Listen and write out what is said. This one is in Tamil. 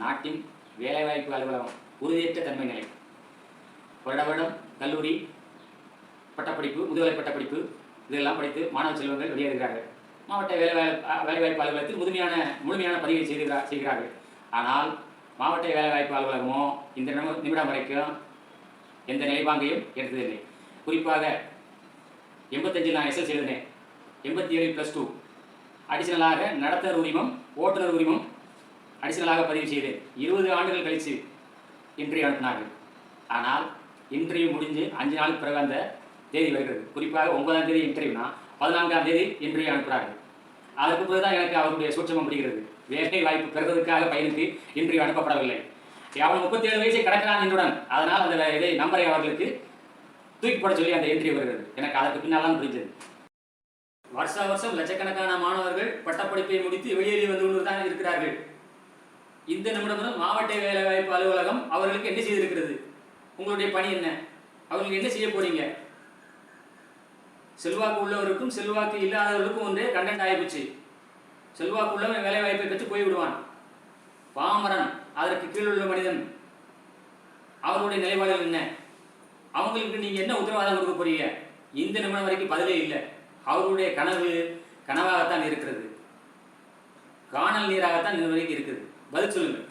நாட்டின் வேலைவாய்ப்பு அலுவலகம் உறுதியற்ற தன்மை நிலை. வருட வருடம் கல்லூரி பட்டப்படிப்பு முதுகலை பட்டப்படிப்பு இதெல்லாம் படித்து மாணவ செல்வங்கள் வெளியேறுகிறார்கள். மாவட்ட வேலைவாய்ப்பு வேலைவாய்ப்பு அலுவலகத்தில் முழுமையான முழுமையான பதிவை செய்துகிறா செய்கிறார்கள். ஆனால் மாவட்ட வேலைவாய்ப்பு அலுவலகமோ இந்த நிமிடம் வரைக்கும் எந்த நிலைப்பாங்கையும் எடுத்ததில்லை. குறிப்பாக எண்பத்தஞ்சில் நான் எஸ்எல்சி எழுதினேன் எண்பத்தி ஏழு ப்ளஸ் டூ அடிஷனலாக நடத்துனர் உரிமம் ஓட்டுநர் உரிமம் அடிஷனலாக பதிவு செய்தேன் இருபது ஆண்டுகள் கழித்து இன்றைய அனுப்பினார்கள். ஆனால் இன்டர்வியூ முடிஞ்சு அஞ்சு நாளுக்கு பிறகு அந்த தேதி வருகிறது. குறிப்பாக ஒன்பதாம் தேதி இன்டர்வியூனா பதினான்காம் தேதி இன்டர்வியூ அனுப்புகிறார்கள். அதற்கு பிறகு தான் எனக்கு அவருடைய சூட்சமம் முடிகிறது வேலை வாய்ப்பு பெறுவதற்காக பயனுக்கு இன்டர்வியூ அனுப்பப்படவில்லை. அவன் முப்பத்தி ஏழு வயசை கடக்கிறான் என்றுடன் அதனால் அந்த இதை நம்பரை அவர்களுக்கு தூக்கி போட சொல்லி அந்த இன்டர்வியூ வருகிறது. எனக்கு அதற்கு பின்னால் தான் புரிஞ்சது. வருஷா வருஷம் லட்சக்கணக்கான மாணவர்கள் பட்டப்படிப்பை முடித்து வெளியேறி வந்து கொண்டு தான் இருக்கிறார்கள். இந்த நிமிடம் மாவட்ட வேலைவாய்ப்பு அலுவலகம் அவர்களுக்கு என்ன செய்திருக்கிறது? உங்களுடைய பணி என்ன? அவர்களுக்கு என்ன செய்ய போறீங்க? செல்வாக்கு உள்ளவருக்கும் செல்வாக்கு இல்லாதவர்களுக்கும் ஒன்றே கண்டென்ட் ஆயிப்போச்சு. செல்வாக்கு உள்ளவன் வேலை வாய்ப்பை பெற்று போய்விடுவான் பாமரன் அதற்கு கீழுள்ள மனிதன். அவருடைய நிலைப்பாடுகள் என்ன? அவங்களுக்கு நீங்க என்ன உத்தரவாதம் கொடுக்க போறீங்க? இந்த நிமிடம் வரைக்கும் பதிலே இல்லை. அவருடைய கனவு கனவாகத்தான் இருக்கிறது. காணல் நீராகத்தான் இது வரைக்கும் இருக்குது. பதில் சொல்லுங்கள்